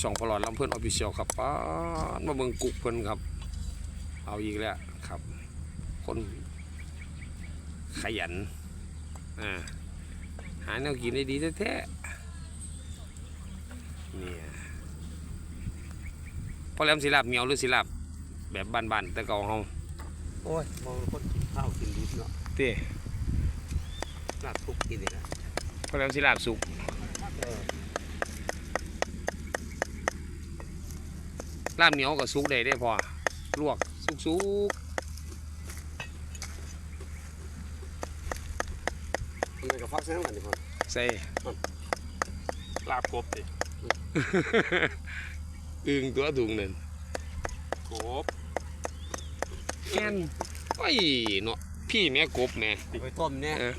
ช่องพลอดลำเพื่อนออฟฟิเชียลครับป้าดมาเบิ่งกุ๊กเพิ่นครับ เอาอีกแล้วครับ คนขยันอ่าหาแนวกินได้ดีแท้ๆเนี่ยพอแหลมสิลาบเหนียวหรือสิลาบแบบบ้านๆแต่เก่าเฮาโอ้ยมองคนกินข้าวกินดิบเนาะเต้ลาบทุกกินเลยนะพอแหลมสิลาบสุก เออ ลาบเหนียวกับสุกได้ได้พอลวกสุกมันก็ฟักเส้นกันดิพ่อๆใส่ลาบกบดิอึ่งตัวถุงนั่นกบแม่นโอ้ยเนาะพี่แม่กบแม่เอาไปต้มเนี่ยเออ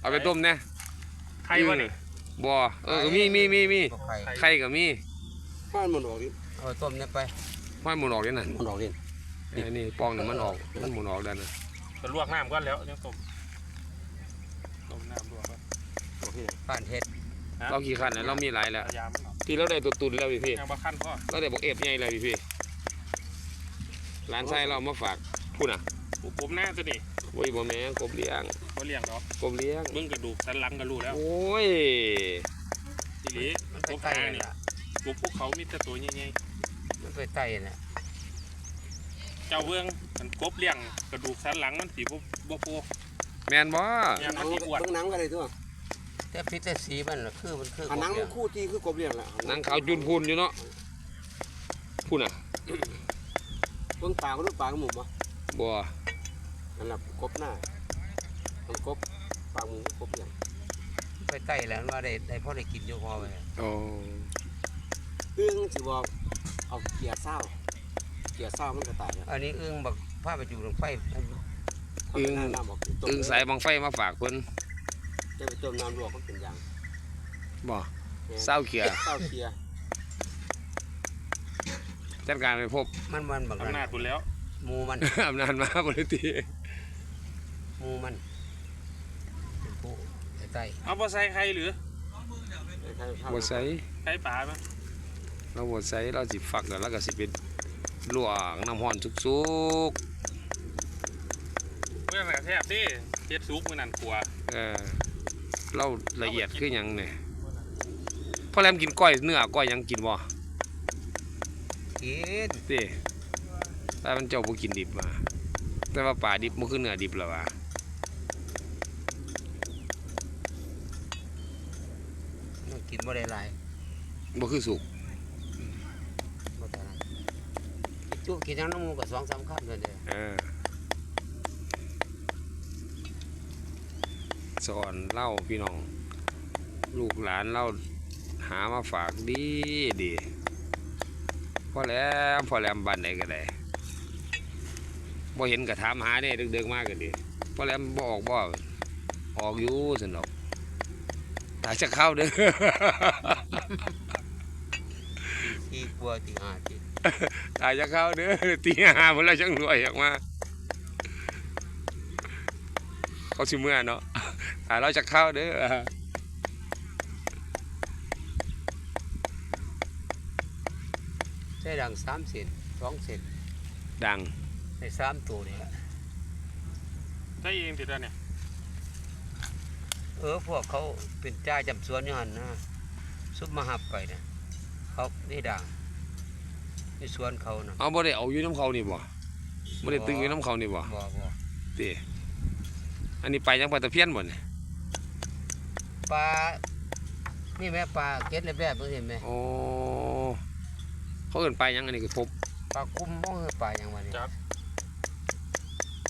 เอาไปต้มแน่ไข่วะนี่บ่เออมีมีมีมีก็ไข่ไข่ก็มีข้าวมันออกดิ เอาไปต้มเนี่ยไปห้อยหมุนออกนี่น่ะมันออกดิไอ้นี่ปองนี่มันออก มันหมุนออกแล้วนะจะลวกน้ำก่อนแล้วยังต้มต้มน้ำลวกก่อนออกที่ไหนบ้านเฮ็ดเราขี้ขันแล้วเรามีหลายแล้ว พยายามมันออกที่เราได้ตัวตุนแล้วพี่พี่ยังบะขั้นพ่อเราได้บอกเอฟใหญ่แล้วพี่พี่ร้านไส้เราเอามาฝากพูดน่ะปูกบหน้าตัวนี้โอ้ยบ่แม่กบเลี้ยงก็เลี้ยงดอกกบเลี้ยงมึงกระดูกสันหลังก็รู้แล้ว โอ้ย ทีนี้มันกไปบไต่หน้านี่น่ะ กบพวกเขามีแต่ตัวใหญ่มันไปไต่น่ะๆเจ้าเบื้องมันกบเลี้ยงกระดูกสันหลังมันสีบ่บ่โปแม่นบ่แม่นมันสิอ้วนเบิ่งหนังกันเลยตัวแต่พิษแต่สีมันน่ะคือมันคืออันหนังกบเนี่ยคู่ที่คือกบเลี้ยงแหละนางขาวจุนพูนอยู่เนาะพูดน่ะเบิ่งปากก็รู้ปากหมูบ่บ่นั่นแหละกบหน้ามันกบปากหมูกบเลี้ยงไปไต่แล้วมันว่าได้ได้พอได้กินอยู่พอไปโอ้ อึ้งสิบอกเอาเกียร์เศร้าเกียร์เศร้ามันก็ตายแล้วอันนี้อึ้งบักพาไปอยู่ตรงไฟ อึ้ง น้ำบอกต้มอึงสายบังไฟมาฝากเพิ่นจะไปต้มน้ำลวกมันเป็นอย่างบ่เศร้าเขียเศร้าเกียร์จัดการไปพบ มันมันบักอำนาจบุญแล้ว หมูมัน อำนาจมาบริตีหมูมันเป็นผู้ไปไต่เอาบ่ใส่ไข่หรือใครๆบ่ใส่ไข่ปลาไหม เราบ่ใส่เราสิฟักแล้วเราก็สิเป็นลวกน้ำร้อนสุกเมื่อไหร่แทบดิเจ็ดซุกมือนั่นกลัวๆเออเราละเอียดคือหยังเนี่ยพ่อแรมกินก้อยเนื้อก้อยหยังกินบ่กินเต้แต่มันเจ้าบ่กินดิบมา แต่ว่าปลาดิบมันคือเนื้อดิบแล้วว่ะมันกินบ่ได้หลายบ่คือสุก บ่เท่านั้นกิน จุกินน้ำน้ำหมูก็สองสามคำเท่านั้นเองเออสอนเล่าพี่น้อง ลูกหลานเราหามาฝากดีดีพอแล้วพอแล้วบ้านไหนก็ได้บ่เห็นก็ถามหาเนี่ยเด็กๆมากก็ดีพอแล้วบ่ออกบ่ออกอยู่สนอกตาจะเข้าเด้อที่กลัวที่หาที่ ตาจะเข้าเด้อตีห้าพนละจังรวยออกมาเขาสิเมื่อเนาะตาเราจะเข้าเด้อใช้ดังสามเซนสองเซนดังในสามตัวนี่แหละใช่เองติดแล้วเนี่ยเออพวกเขาเป็นจ้าจำสวนอยู่หันนะซุปมาหับไปนะเขานี่ดัง ในสวนเขานะเอาบ่ได้เอาอยู่น้ำเขานี่บ่บ่ได้ตึงอยู่น้ำเขานี่บ่บ่บ่ติอันนี้ไปยังปลาตะเพียนบ่เนี่ยปลานี่แม่ปลาเก็ดในแบบมึงเห็นไหมโอ้เขาเอิ้นไปยังอันนี้ก็พบปลาคุ้มมองคือปลาอย่างวันนี้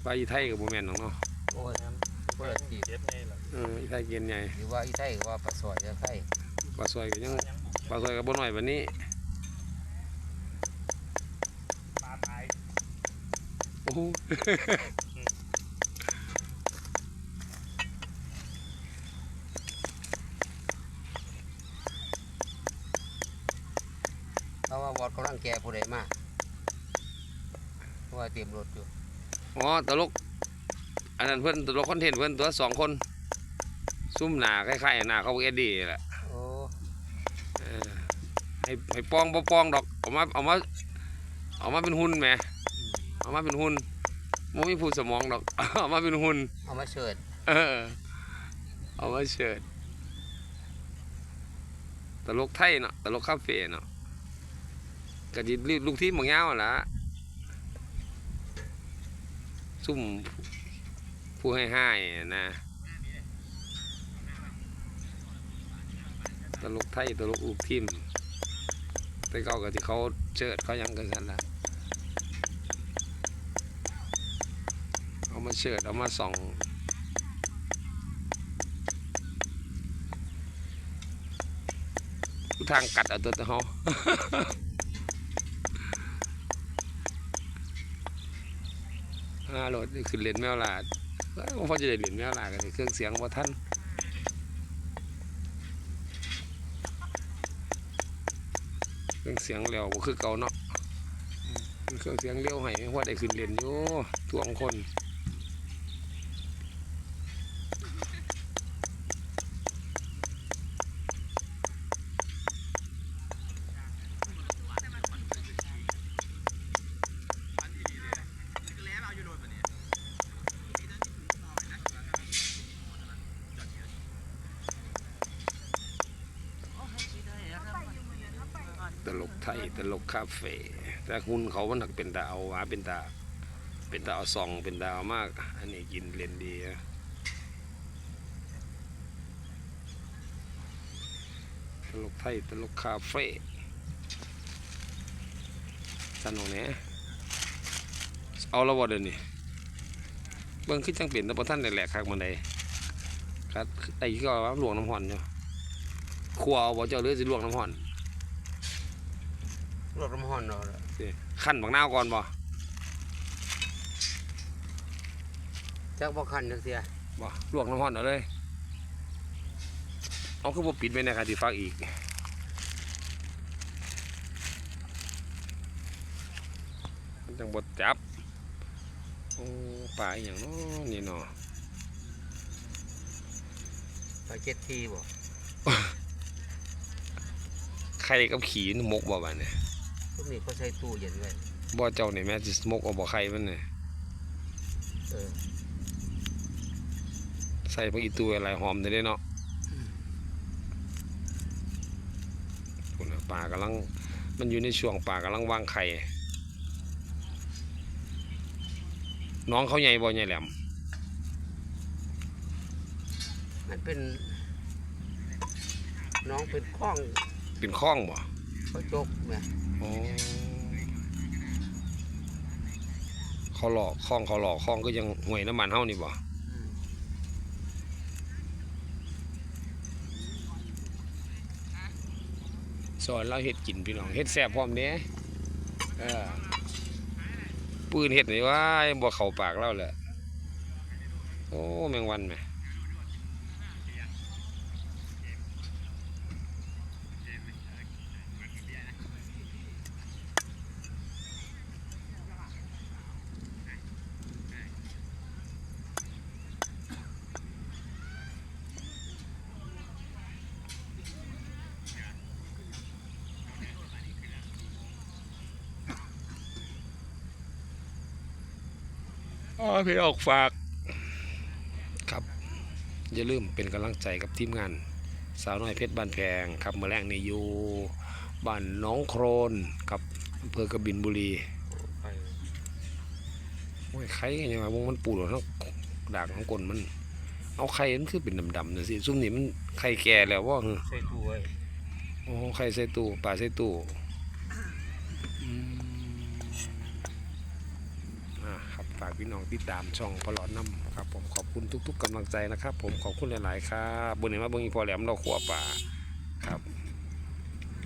ไปอีไทยก็บ่แม่นหรอกเนาะโอ้ยคนละทีเจ็ดไงล่ะเอออีไทยเกียนใหญ่หรือว่าอีไทยก็ว่าปลาสอยจะไทยปลาซอยก็ยังปลาซอยก็บ่น้อยบัดนี้ ปลาตาย โอ้โหเพราะว่าวอดกำลังแก่ผู้ใดมาเพราะว่าเตรียมรถอยู่อ๋อตลก อันนั้นเพิ่นตลกคอนเทนต์เพิ่นตัวสองคน ซุ่มหน้าคล้ายๆหน้าเขาเอ็ดดี้แหละโอ้เออให้ให้ให้ปองบ่ปองดอก เอามาเอามาเอามาเป็นหุ่นแหม เอามาเป็นหุ่นบ่มีผู้สมองดอกเอามาเป็นหุ่นเอามาเชิดเออ เอามาเชิดตลกไทยเนาะตลกคาเฟ่เนาะก็จิลูกที่บางยาวล่ะซุ่มผู้ให้ให้ๆนะตลกไทยตลกลูกทีมแต่เก่าก็ที่เขาเชิดเขายังกันกันละ เอามาเชิดเอามาส่องทุกทางกัดเอาตัวเขาอ่าโหลดนี่คือเล่นแมวลาดว่าพอจะได้เล่นแมวลาดกันเครื่องเสียงว่าท่านเครื่องเสียงเร็วบ่คือเก่าเนาะเครื่องเสียงเร็วให้ว่าได้ขึ้นเล่นอยู่ทวงคนตล กไทย ตลกคาเฟ่แต่คุณเขามันหักเป็นตาเอาหวาเป็นตา เป็นตาเอาซองเป็นตาเอามาก อันนี้กินเล่นดีนะตลกไทย ตลกคาเฟ่สนุกเนี่ยเอาละบ่เดี๋ยวนี้เบิ่งคือจังเป็นแต่บ่ท่านแหลกคักมันใดครับไอ้ที่ก็ว่าลวงน้ำห่อนอยู่ครัวเอาบ่เจ้าหรือสิลวกน้ำห่อน รถน้ำห้อนเราละขั้นบักนาวก่อนบ่จักบ่คันจักเสียบ่ลวกน้ำห่อนเอาเลยเอาคือบ่ปิดไว้นะครับที่ฟักอีกมันจังบ่จับโอ้ปลาอหย่างเน้อนี่เนาะไปเจ็ดทีบ่ไข่กับขี้นี่มกบ่บัดเนี่ยพวก นี้เขาใช้ตู้เย็นไว้บ่เจ้านี่แม่สิมกเอาบ่ไข่มันเนี่ยเออใส่ผักอีตูอะไรหอมได้เด้เนาะพุ่นน่ะปลากำลัง มันอยู่ในช่วงปลากำลังวางไข่ น้องเขาใหญ่บ่ใหญ่แหลม มันเป็น น้องเป็นข้อง เป็นข้องบ่ เขาจกแม่อ๋อเขาหลอกข้องเขาหลอกข้องก็ยังห่วยน้ำมันเฮานี่บ่สอนเราเฮ็ดกินพี่น้องเฮ็ดแซ่บพร้อมเด้เออปืนเฮ็ดนี่ว่าบ่เข้าปากเราแหละโอ้แมงวันแหม อ๋อพี่ออกฝากครับ อย่าลืมเป็นกำลังใจกับทีมงาน สาวน้อยเพชรบ้านแพงครับเมื่อแรกนี่อยู่บ้านหน้องโครนครับอำเภอกบินบุรีไปโอ้ยไข่กันยังไงวงมันปูดหรอทั้งดากของกลนมัน เอาไข่มันคือเป็นดำๆนะสิซุ่มนี่มันไข่แก่แล้วว่าใช้ตู้ไว้โอ้ไข่ใส่ตู้ปลาใส่ตู้ ฝากพี่น้องติดตามช่องพลอดน้ำครับผมขอบคุณทุก ๆกำลังใจนะครับ ผมขอบคุณหลาย ๆ ครับบนนี้มาบิ่งอีพอแหลมเราขัวป่าครับ